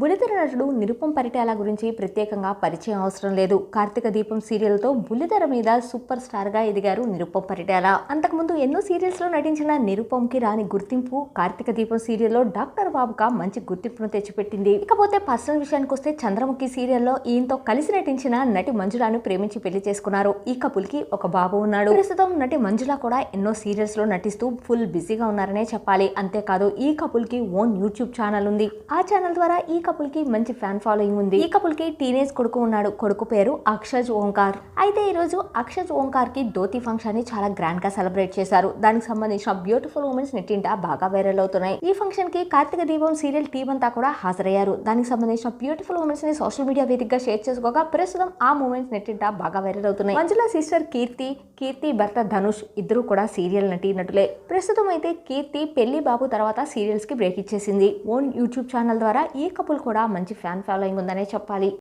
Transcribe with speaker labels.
Speaker 1: బుల్లితెర నటుడు నిరుపం పరిటాల గురించి ప్రత్యేకంగా పరిచయం అవసరం లేదు. కార్తీక దీపం సీరియల్తో బుల్లితెర మీద సూపర్ స్టార్గా ఎదిగారు నిరుపం పరిటాల. అంతకుముందు ఎన్నో సీరియల్స్లో నటించిన నిరుపంకి రాని గుర్తింపు కార్తీక దీపం సీరియల్లో డాక్టర్ బాబుగా మంచి గుర్తింపును తెచ్చిపెట్టింది. ఇకపోతే పర్సనల్ విషయానికి వస్తే చంద్రముఖి సీరియల్లో ఈయనతో కలిసి నటించిన నటి మంజులాను ప్రేమించి పెళ్ళి చేసుకున్నారు. ఈ కపుల్కి ఒక బాబు ఉన్నాడు. ప్రస్తుతం నటి మంజుల కూడా ఎన్నో సీరియల్స్లో నటిస్తూ ఫుల్ బిజీగా ఉన్నారనే చెప్పాలి. అంతేకాదు ఈ కపుల్కి ఓన్ యూట్యూబ్ ఛానల్ ఉంది. ఆ ఛానల్ ద్వారా ఈ కపుల్కి మంచి ఫ్యాన్ ఫాలోయింగ్ ఉంది. ఈ కపుల్కి టీనేజ్ కొడుకు ఉన్నాడు. కొడుకు పేరు అక్షజ్ ఓంకార్. అయితే ఈ రోజు అక్షజ్ ఓంకార్కి ధోతి ఫంక్షన్ని చాలా గ్రాండ్గా సెలబ్రేట్ చేశారు. దానికి సంబంధించిన బ్యూటిఫుల్ ఉమెన్స్ నెట్టింట బాగా వైరల్ అవుతున్నాయి. ఈ ఫంక్షన్కి కార్తీక దీపం సీరియల్ టీమ్ అంతా కూడా హాజరయ్యారు. దానికి సంబంధించిన బ్యూటిఫుల్ ఉమెన్స్ని సోషల్ మీడియా వేదికగా షేర్ చేసుకోగా ప్రస్తుతం ఆ మూమెంట్స్ నెట్టింట బాగా వైరల్ అవుతున్నాయి. మంజుల సిస్టర్ కీర్తి కీర్తి భర్త ధనుష్ ఇద్దరు కూడా సీరియల్ నటి నటులే ప్రస్తుతం అయితే కీర్తి పెళ్ళి బాబు తర్వాత సీరియల్స్కి బ్రేక్ ఇచ్చేసింది. ఓన్ యూట్యూబ్ ఛానల్ ద్వారా ఈ కపుల్ కూడా మంచి ఫ్యాన్ ఫాలోయింగ్ ఉందనే చెప్పాలి.